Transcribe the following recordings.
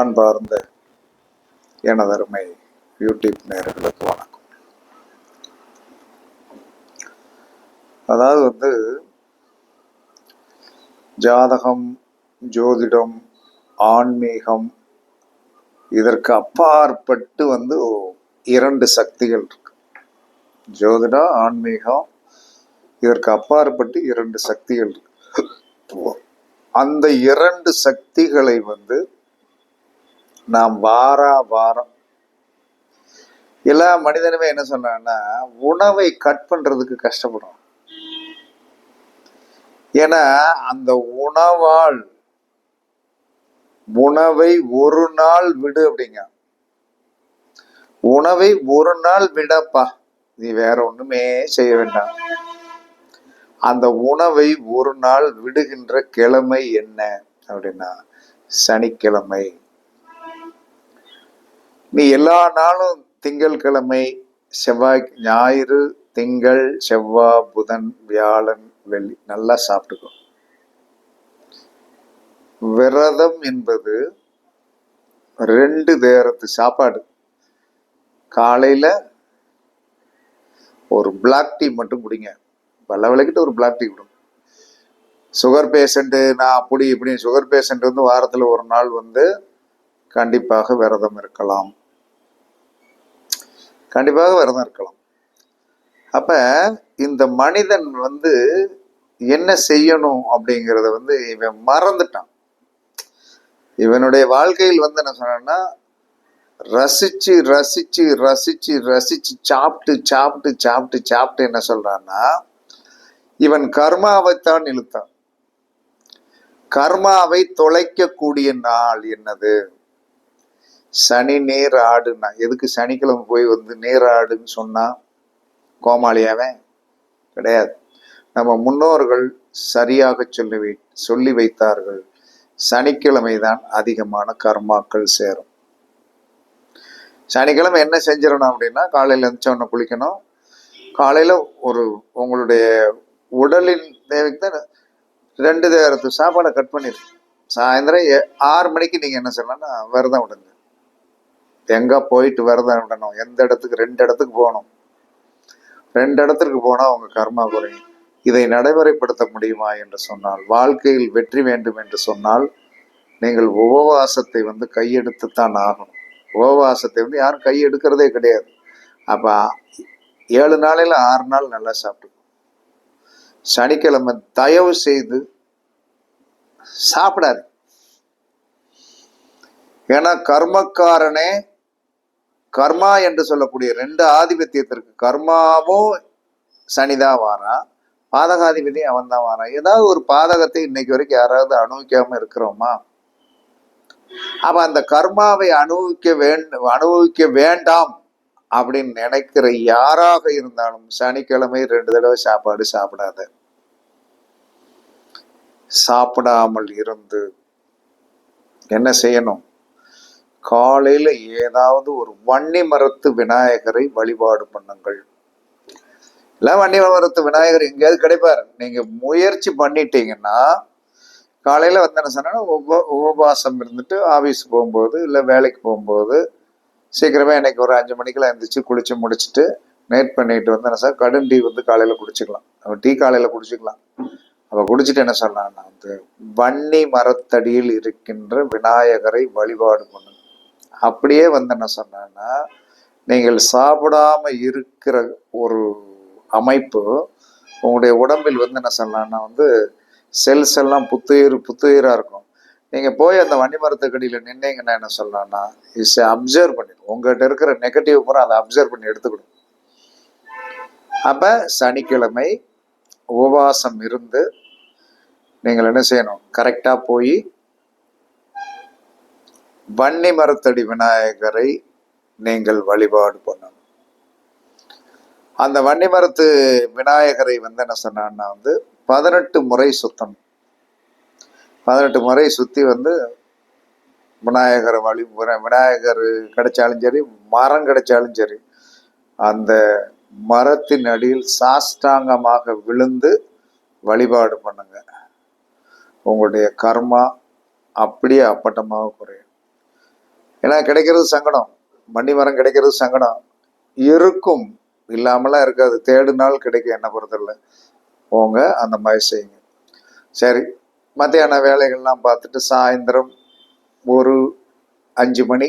அன்பார்ந்த எனதருமை யூடியூப் நேர்களுக்கு வணக்கம். அதாவது வந்து ஜாதகம் ஜோதிடம் ஆன்மீகம் இதற்கு அப்பாற்பட்டு வந்து இரண்டு சக்திகள் இருக்கு. ஜோதிடம் ஆன்மீகம் இதற்கு அப்பாற்பட்டு இரண்டு சக்திகள் இருக்கு. அந்த இரண்டு சக்திகளை வந்து நாம் வாரா வாரம். எல்லா மனிதனுமே என்ன சொன்னான்னா உணவை கட் பண்றதுக்கு கஷ்டப்படும் ஏன்னா அந்த உணவால் உணவை ஒரு நாள் விடு அப்படிங்க. உணவை ஒரு நாள் விடப்பா. நீ வேற ஒண்ணுமே செய்ய வேண்டாம். அந்த உணவை ஒரு நாள் விடுகின்ற கிழமை என்ன அப்படின்னா சனிக்கிழமை. நீ எல்லா நாளும் திங்கள்கிழமை செவ்வாய் ஞாயிறு திங்கள் செவ்வாய் புதன் வியாழன் வெள்ளி நல்லா சாப்பிட்டுக்கோ. விரதம் என்பது ரெண்டு நேரத்து சாப்பாடு. காலையில ஒரு பிளாக் டீ மட்டும் குடிங்க. பல்ல விளக்கிட்டு ஒரு பிளாக் டீ கொடுங்க சுகர் பேஷண்ட்டு நான் அப்படி இப்படி சுகர் பேஷண்ட் வந்து வாரத்தில் ஒரு நாள் வந்து கண்டிப்பாக விரதம் இருக்கலாம். கண்டிப்பாக விரதம் இருக்கலாம் அப்ப இந்த மனிதன் வந்து என்ன செய்யணும் அப்படிங்கிறத வந்து இவன் மறந்துட்டான். இவனுடைய வாழ்க்கையில் வந்து என்ன சொன்னா ரசிச்சு ரசிச்சு ரசிச்சு ரசிச்சு சாப்பிட்டு சாப்பிட்டு சாப்பிட்டு சாப்பிட்டு என்ன சொல்றான்னா இவன் கர்மாவைத்தான் இழுத்தான். கர்மாவை தொலைக்கக்கூடிய நாள் என்னது? சனி நேர் ஆடுன்னா எதுக்கு சனிக்கிழமை போய் வந்து நேர் ஆடுன்னு சொன்னா கோமாளியாவன் கிடையாது. நம்ம முன்னோர்கள் சரியாக சொல்லி வை சொல்லி வைத்தார்கள். சனிக்கிழமை தான் அதிகமான கர்மாக்கள் சேரும். சனிக்கிழமை என்ன செஞ்சிடணும் அப்படின்னா காலையில் எழுந்தோடனே குளிக்கணும். காலையில் ஒரு உங்களுடைய உடலின் தேவைக்கு தான் ரெண்டு நேரத்து சாப்பாடை கட் பண்ணிடுங்க சாயந்தரம் ஏ- ஆறு மணிக்கு நீங்கள் என்ன செய்யலாம்னா விரதம் விடுங்க. எங்கே போயிட்டு விரதம் விடணும். எந்த இடத்துக்கு ரெண்டு இடத்துக்கு போகணும். ரெண்டு இடத்துக்கு போனால் அவங்க கர்மா குறையும். இதை நடைமுறைப்படுத்த முடியுமா என்று சொன்னால் வாழ்க்கையில் வெற்றி வேண்டும் என்று சொன்னால் நீங்கள் உபவாசத்தை வந்து கையெடுத்துத்தான் ஆகணும். உபவாசத்தை வந்து யாரும் கை எடுக்கிறதே கிடையாது. அப்ப ஏழு நாளையில ஆறு நாள் நல்லா சாப்பிட்டு சனிக்கிழமை தயவு செய்து சாப்பிடாது ஏன்னா கர்மக்காரனே கர்மா என்று சொல்லக்கூடிய ரெண்டு ஆதிபத்தியத்திற்கு கர்மாவும் சனிதான் வாரான் பாதகாதிபதியும் அவன் தான் வாரான் ஏதாவது ஒரு பாதகத்தை இன்னைக்கு வரைக்கும் யாராவது அனுபவிக்காம இருக்கிறோமா? அப்ப அந்த கர்மாவை அனுபவிக்க வேண்டும் அனுபவிக்க வேண்டாம் அப்படின்னு நினைக்கிற யாராக இருந்தாலும் சனிக்கிழமை ரெண்டு தடவை சாப்பாடு சாப்பிடாத. சாப்பிடாமல் இருந்து என்ன செய்யணும்? காலையில் ஏதாவது ஒரு வன்னி மரத்து விநாயகரை வழிபாடு பண்ணுங்கள். இல்லை வன்னி மரத்து விநாயகர் எங்கேயாவது கிடைப்பார். நீங்கள் முயற்சி பண்ணிட்டீங்கன்னா காலையில் வந்து என்ன சொன்னா உப உபவாசம் இருந்துட்டு ஆஃபீஸ் போகும்போது இல்லை வேலைக்கு போகும்போது சீக்கிரமே இன்னைக்கு ஒரு அஞ்சு மணிக்கெல்லாம் எழுந்திரிச்சு குளிச்சு முடிச்சுட்டு நைட் பண்ணிட்டு வந்து என்ன சார் கடும் டீ வந்து காலையில் குடிச்சிக்கலாம். அப்ப டீ காலையில் குடிச்சிக்கலாம். அவள் குடிச்சிட்டு என்ன சொல்லலாம்னா வந்து வன்னி மரத்தடியில் இருக்கின்ற விநாயகரை வழிபாடு பண்ணுங்க அப்படியே வந்து என்ன சொன்னா நீங்கள் சாப்பிடாம இருக்கிற ஒரு அமைப்பு உங்களுடைய உடம்பில் வந்து என்ன சொல்லலாம்னா வந்து செல்ஸ் எல்லாம் புத்துயிர் புத்துயிரா இருக்கும். நீங்க போய் அந்த வண்டி மரத்துக்கடியில நின்னீங்கன்னா என்ன சொல்லலாம்னா இஸ் அப்சர்வ் பண்ணிடும் உங்ககிட்ட இருக்கிற நெகட்டிவ் பூரா அதை அப்சர்வ் பண்ணி எடுத்துக்கணும் அப்ப சனிக்கிழமை உபவாசம் இருந்து நீங்கள் என்ன செய்யணும் கரெக்டாக போய் வன்னி மரத்தடி விநாயகரை நீங்கள் வழிபாடு பண்ணணும். அந்த வன்னி மரத்து விநாயகரை வந்து என்ன சொன்னான்னா வந்து பதினெட்டு முறை சுத்தணும். பதினெட்டு முறை சுத்தி வந்து விநாயகரை வழி விநாயகர் கிடைச்சாலும் சரி மரம் கிடைச்சாலும் சரி அந்த மரத்தின் அடியில் சாஷ்டாங்கமாக விழுந்து வழிபாடு பண்ணுங்க. உங்களுடைய கர்மா அப்படியே அப்பட்டமாக குறையும். ஏன்னா கிடைக்கிறது சங்கடம். வண்டி மரம் கிடைக்கிறது சங்கடம். இருக்கும். இல்லாமலாம் இருக்காது. தேடுனாலும் கிடைக்கும் என்ன பொறுத்தல போங்க அந்த மாதிரி செய்யுங்க. சரி. மத்தியான வேலைகள்லாம் பார்த்துட்டு சாயந்தரம் ஒரு அஞ்சு மணி.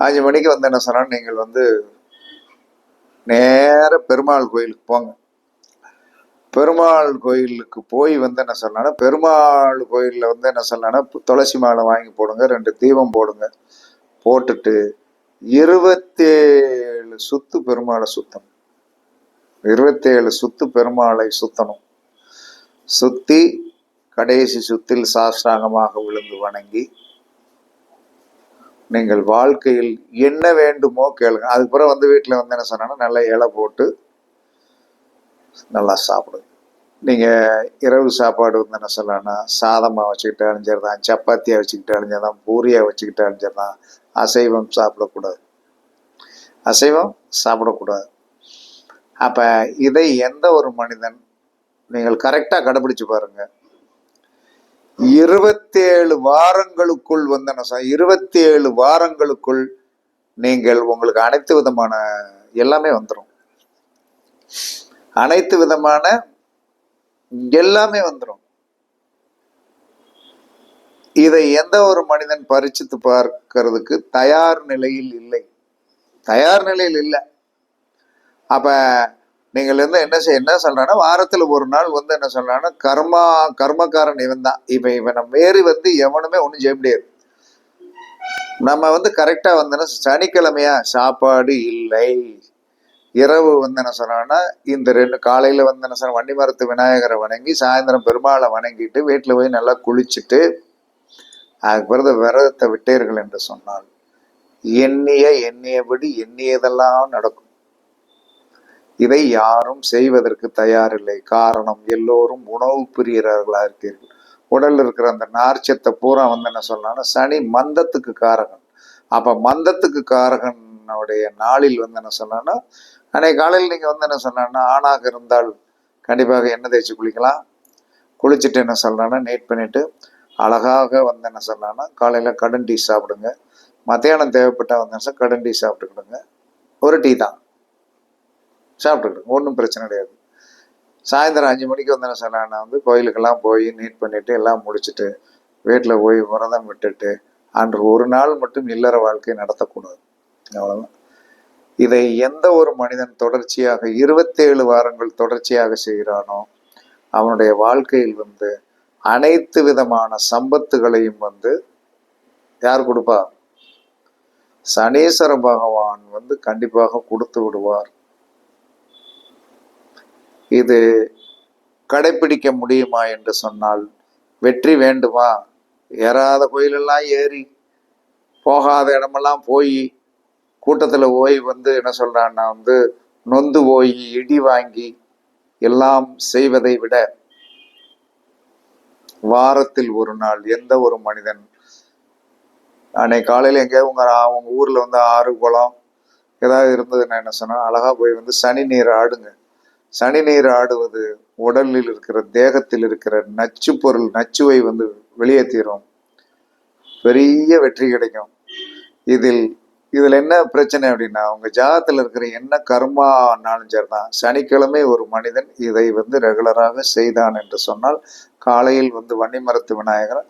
அஞ்சு மணிக்கு வந்து என்ன சொன்னால் நீங்கள் வந்து நேர பெருமாள் கோயிலுக்கு போங்க. பெருமாள் கோயிலுக்கு போய் வந்து என்ன சொல்லலாம்னா பெருமாள் கோயிலில் வந்து என்ன சொல்லலாம்னா துளசி மாலை வாங்கி போடுங்க ரெண்டு தீபம் போடுங்க போட்டுட்டு இருபத்தேழு சுத்து பெருமாளை சுத்தணும். இருபத்தேழு சுத்து பெருமாளை சுத்தணும். சுத்தி கடைசி சுத்தில் சாஷ்டாங்கமாக விழுந்து வணங்கி நீங்கள் வாழ்க்கையில் என்ன வேண்டுமோ கேளுங்க. அதுக்கப்புறம் வந்து வீட்டில் வந்து என்ன சொன்னாங்கன்னா நல்லா இலை போட்டு நல்லா சாப்பிடுங்க நீங்கள் இரவு சாப்பாடு வந்து என்ன சொல்லலாம்னா சாதமாக வச்சுக்கிட்டாலும் சரி தான் சப்பாத்தியாக வச்சுக்கிட்டாலும் சரி தான் பூரியாக வச்சுக்கிட்டாலும் சரி தான் அசைவம் சாப்பிடக்கூடாது. அசைவம் சாப்பிடக்கூடாது. அப்போ இதை எந்த ஒரு மனிதன் நீங்கள் கரெக்டாக கடைபிடிச்சு பாருங்கள் இருபத்தேழு வாரங்களுக்குள் வந்து என்ன சொல் இருபத்தேழு வாரங்களுக்குள் நீங்கள் உங்களுக்கு அனைத்து விதமான எல்லாமே வந்துடும் அனைத்து விதமான எல்லாமே வந்துடும் இதை எந்த ஒரு மனிதன் பரிச்சித்து பார்க்கறதுக்கு தயார் நிலையில் இல்லை. தயார் நிலையில் இல்லை. அப்ப நீங்கள் வந்து என்ன செய்ய என்ன சொல்றான்னா வாரத்துல ஒரு நாள் வந்து என்ன சொல்றான்னா கர்மா கர்மக்காரன் இவன் தான். இவன் இவனை மீறி வந்து எவனுமே ஒன்றும் செய்ய முடியாது. நம்ம வந்து கரெக்டா வந்தோன்னா சனிக்கிழமையா சாப்பாடு இல்லை. இரவு வந்து என்ன சொன்னான்னா இந்த ரெண்டு காலையில வந்து என்ன சொன்ன வண்டி மரத்து விநாயகரை வணங்கி சாயந்தரம் பெருமாளை வணங்கிட்டு வீட்டில் போய் நல்லா குளிச்சுட்டு அதுக்கு பிறகு விரதத்தை விட்டீர்கள் என்று சொன்னால் எண்ணிய எண்ணியபடி எண்ணியதெல்லாம் நடக்கும். இதை யாரும் செய்வதற்கு தயாரில்லை. காரணம் எல்லோரும் உணவு பிரியர்களாக இருக்கீர்கள் உடல்ல இருக்கிற அந்த நார்ச்சத்தை பூரா வந்து என்ன சொல்லலாம்னா சனி மந்தத்துக்கு காரகன். அப்ப மந்தத்துக்கு காரகனுடைய நாளில் வந்து என்ன சொன்னா அன்னைக்கு காலையில் நீங்கள் வந்து என்ன சொன்னான்னா ஆணாக இருந்தால் கண்டிப்பாக எண்ணெய் தேய்ச்சி குளிக்கலாம். குளிச்சுட்டு என்ன சொல்லலான்னா நீட் பண்ணிவிட்டு அழகாக வந்து என்ன சொன்னான்னா காலையில் கடன் டீ சாப்பிடுங்க. மத்தியானம் தேவைப்பட்டா வந்து கடன் டீ சாப்பிட்டுக்கிடுங்க ஒரு டீ தான். சாப்பிட்டுக்கிடுங்க ஒன்றும் பிரச்சனை கிடையாது. சாயந்தரம் அஞ்சு மணிக்கு வந்து என்ன சொன்னான்னா வந்து கோயிலுக்கெல்லாம் போய் நீட் பண்ணிவிட்டு எல்லாம் முடிச்சுட்டு வீட்டில் போய் விரதம் விட்டுட்டு அன்று ஒரு நாள் மட்டும் இல்லற வாழ்க்கை நடத்தக்கூடாது. அவ்வளோதான் இதை எந்த ஒரு மனிதன் தொடர்ச்சியாக இருபத்தேழு வாரங்கள் தொடர்ச்சியாக செய்கிறானோ அவனுடைய வாழ்க்கையில் வந்து அனைத்து விதமான சம்பத்துகளையும் வந்து யார் கொடுப்பா? சனீஸ்வர பகவான் வந்து கண்டிப்பாக கொடுத்து விடுவார். இது கடைபிடிக்க முடியுமா என்று சொன்னால் வெற்றி வேண்டுமா? ஏறாத கோயிலெல்லாம் ஏறி போகாத இடமெல்லாம் போய் கூட்டத்தில் ஓய் வந்து என்ன சொல்கிறான்னா வந்து நொந்து போய் இடி வாங்கி எல்லாம் செய்வதை விட வாரத்தில் ஒரு நாள் எந்த ஒரு மனிதன் அன்னைக்கு காலையில் எங்கேயாவது உங்கள் அவங்க ஊரில் வந்து ஆறு குளம் ஏதாவது இருந்ததுன்னா என்ன சொன்னால் அழகாக போய் வந்து சனி நீர் ஆடுங்க. சனி நீர் ஆடுவது உடலில் இருக்கிற தேகத்தில் இருக்கிற நச்சு பொருள் நச்சுவை வந்து வெளியேற்றிடும் பெரிய வெற்றி கிடைக்கும். இதில் இதுல என்ன பிரச்சனை அப்படின்னா உங்க ஜாதத்துல இருக்கிற என்ன கர்மானாலும் சரிதான். சனிக்கிழமை ஒரு மனிதன் இதை வந்து ரெகுலராக செய்தான் என்று சொன்னால் காலையில் வந்து வன்னி மரத்து விநாயகர்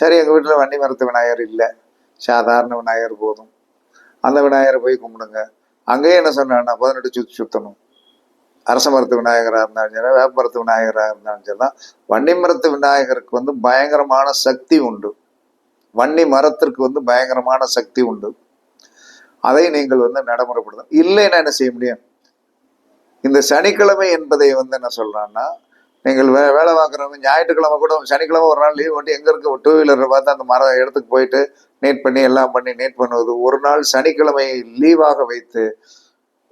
சரி எங்கள் வீட்டில் வன்னி மரத்து விநாயகர் இல்லை. சாதாரண விநாயகர் போதும். அந்த விநாயகரை போய் கும்பிடுங்க. அங்கேயே என்ன சொன்னா பதினெட்டு சுத்தி சுத்தணும். அரச மரத்து விநாயகராக இருந்தாலும் சரி வேப்பமரத்து விநாயகராக இருந்தாலும் சரி தான். வன்னி மரத்து விநாயகருக்கு வந்து பயங்கரமான சக்தி உண்டு. வன்னி மரத்திற்கு வந்து பயங்கரமான சக்தி உண்டு. அதை நீங்கள் வந்து நடைமுறைப்படுத்தணும். இல்லைன்னா என்ன செய்ய முடியும்? இந்த சனிக்கிழமை என்பதை வந்து என்ன சொல்றான்னா நீங்கள் வே வேலை பார்க்குறவங்க ஞாயிற்றுக்கிழமை கூட சனிக்கிழமை ஒரு நாள் லீவ் வந்து எங்கே இருக்க? டூ வீலரை பார்த்து அந்த மர இடத்துக்கு போயிட்டு நீட் பண்ணி எல்லாம் பண்ணி நீட் பண்ணுவது. ஒரு நாள் சனிக்கிழமை லீவாக வைத்து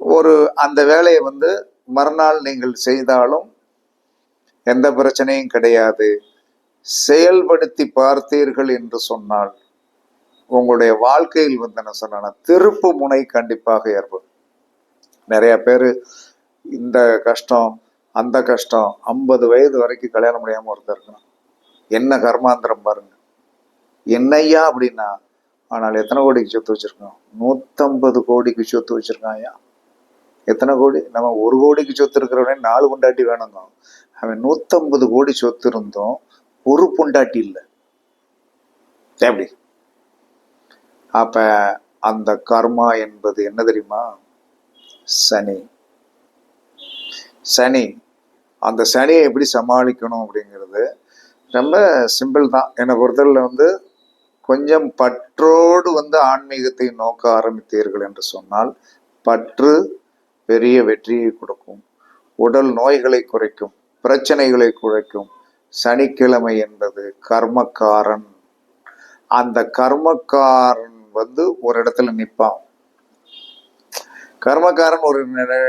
ஒரு அந்த வேலையை வந்து மறுநாள் நீங்கள் செய்தாலும் எந்த பிரச்சனையும் கிடையாது. செயல்படுத்தி பார்த்தீர்கள் என்று சொன்னால் உங்களுடைய வாழ்க்கையில் வந்து என்ன சொன்னா திருப்பு முனை கண்டிப்பாக ஏற்படும். நிறைய பேர் இந்த கஷ்டம் அந்த கஷ்டம் ஐம்பது வயது வரைக்கும் கல்யாணம் முடியாமல் ஒருத்தர் இருக்கணும் என்ன கர்மாந்திரம் பாருங்க. என்னையா அப்படின்னா ஆனால் எத்தனை கோடிக்கு சொத்து வச்சிருக்கோம் நூற்றம்பது கோடிக்கு சொத்து வச்சிருக்கான் ஐயா. எத்தனை கோடி? நம்ம ஒரு கோடிக்கு சொத்து இருக்கிறவனே நாலு பொண்டாட்டி வேணுங்க. அவன் நூற்றம்பது கோடி சொத்து இருந்தோம் ஒரு பொண்டாட்டி இல்லை. எப்படி அப்ப அந்த கர்மா என்பது என்ன தெரியுமா? சனி. சனி. அந்த சனியை எப்படி சமாளிக்கணும் அப்படிங்கிறது ரொம்ப சிம்பிள் தான். என்னை பொறுத்தவரையில் வந்து கொஞ்சம் பற்றோடு வந்து ஆன்மீகத்தை நோக்க ஆரம்பித்தீர்கள் என்று சொன்னால் பற்று பெரிய வெற்றியை கொடுக்கும். உடல் நோய்களை குறைக்கும் பிரச்சனைகளை குறைக்கும். சனிக்கிழமை என்பது கர்மக்காரன். அந்த கர்மக்காரன் வந்து ஒரு இடத்துல நிற்பான் கர்மக்காரன் ஒரு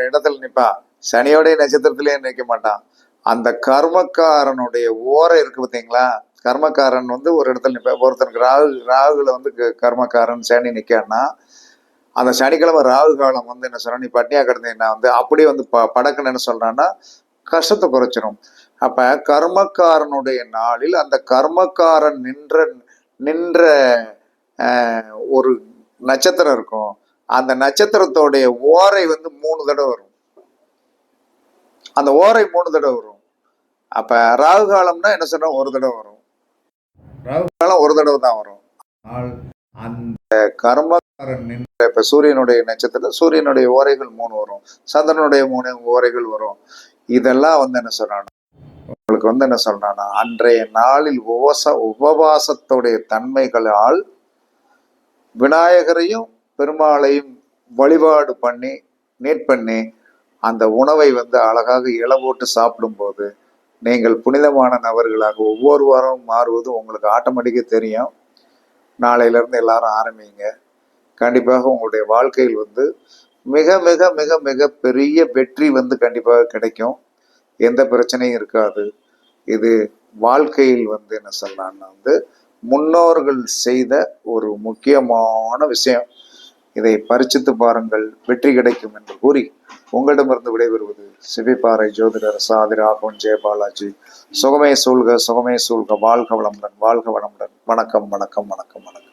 இடத்துல நிற்பான் சனியோடைய நட்சத்திரத்திலே நிற்க மாட்டான். அந்த கர்மக்காரனுடைய ஓரை இருக்கு பார்த்தீங்களா? கர்மக்காரன் வந்து ஒரு இடத்துல நிற்பேன் ஒருத்தனுக்கு ராகு ராகுல வந்து கர்மக்காரன் சனி நிற்கான்னா அந்த சனிக்கிழமை ராகு காலம் வந்து என்ன சொன்னா நீ பட்னியா கிடந்தீங்கன்னா வந்து அப்படியே வந்து ப படக்குன்னு என்ன சொல்றான்னா கஷ்டத்தை குறைச்சிரும். அப்ப கர்மக்காரனுடைய நாளில் அந்த கர்மக்காரன் நின்ற நின்ற ஒரு நட்சத்திரம் இருக்கும். அந்த நட்சத்திரத்தோடைய ஓரை வந்து மூணு தடவை வரும். அந்த ஓரை மூணு தடவை வரும். அப்ப ராகு காலம்னா என்ன சொன்னா ஒரு தடவை வரும். ராகு காலம் ஒரு தடவை தான் வரும். அந்த கர்மக்காரன் நின்ற இப்ப சூரியனுடைய நட்சத்திரம் சூரியனுடைய ஓரைகள் மூணு வரும். சந்திரனுடைய மூணு ஓரைகள் வரும். இதெல்லாம் வந்து என்ன சொல்றானா உங்களுக்கு வந்து என்ன சொல்றானா அன்றைய நாளில் உபவாச உபவாசத்துடைய தன்மைகளால் விநாயகரையும் பெருமாளையும் வழிபாடு பண்ணி நீட் பண்ணி அந்த உணவை வந்து அழகாக இலை போட்டு சாப்பிடும்போது நீங்கள் புனிதமான நபர்களாக ஒவ்வொரு வாரம் மாறுவது உங்களுக்கு ஆட்டோமேட்டிக்காக தெரியும். நாளையிலேருந்து எல்லாரும் ஆரம்பிங்க. கண்டிப்பாக உங்களுடைய வாழ்க்கையில் வந்து மிக மிக மிக மிக பெரிய வெற்றி வந்து கண்டிப்பாக கிடைக்கும். எந்த பிரச்சனையும் இருக்காது. இது வாழ்க்கையில் வந்து என்ன சொல்லலாம்னா வந்து முன்னோர்கள் செய்த ஒரு முக்கியமான விஷயம். இதை பரிச்சித்து பாருங்கள் வெற்றி கிடைக்கும் என்று கூறி உங்களிடமிருந்து விடைபெறுவது சிவிப்பாறை ஜோதிடர் சாதி ராகவன் ஜெயபாலாஜி சுகமே சூழ்க சுகமே சூழ்க. வாழ்க வளமுடன் வாழ்க வளமுடன். வணக்கம் வணக்கம் வணக்கம் வணக்கம்.